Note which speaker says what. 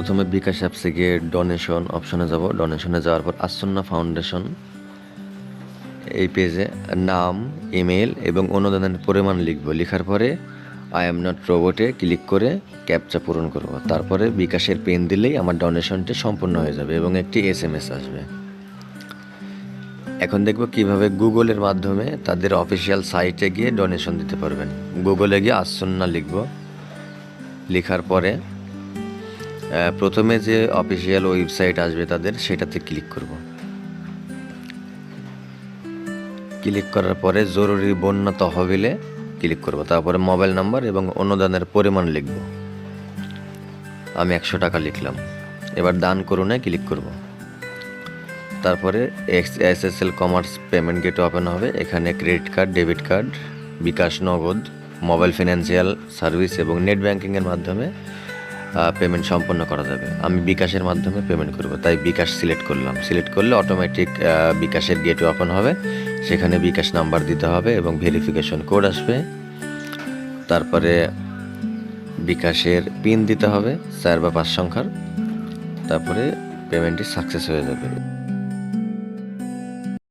Speaker 1: প্রথমে বিকাশ অ্যাপসে গিয়ে ডোনেশন অপশনে যাব। ডোনেশনে যাওয়ার পর আসন্না ফাউন্ডেশন এই পেজে নাম ইমেল এবং অনুদানের পরিমাণ লিখব। লেখার পরে আই এম নট রোবটে ক্লিক করে ক্যাপচা পূরণ করব। তারপরে বিকাশের পেন দিলেই আমার ডোনেশনটি সম্পূর্ণ হয়ে যাবে এবং একটি এস এম এস আসবে। এখন দেখব কীভাবে গুগলের মাধ্যমে তাদের অফিসিয়াল সাইটে গিয়ে ডোনেশন দিতে পারবেন। গুগলে গিয়ে আসন্না লিখব। লেখার পরে প্রথমে যে অফিসিয়াল ওয়েবসাইট আসবে তাদের, সেটাতে ক্লিক করব। ক্লিক করার পরে জরুরি বন্যা তহবিলে ক্লিক করব। তারপরে মোবাইল নাম্বার এবং অনুদানের পরিমাণ লিখব। আমি একশো টাকা লিখলাম। এবার দান করুনে ক্লিক করব। তারপরে X S S L Commerz payment gate open হবে। এখানে credit card debit card bKash Nagad mobile financial service এবং নেট ব্যাংকিংয়ের মাধ্যমে পেমেন্ট সম্পন্ন করা যাবে। আমি বিকাশের মাধ্যমে পেমেন্ট করব, তাই বিকাশ সিলেক্ট করলাম। সিলেক্ট করলে অটোমেটিক বিকাশের গেট ওপেন হবে। সেখানে বিকাশ নাম্বার দিতে হবে এবং ভেরিফিকেশন কোড আসবে। তারপরে বিকাশের পিন দিতে হবে চার বা পাঁচ সংখ্যার। তারপরে পেমেন্টটি সাকসেস হয়ে যাবে।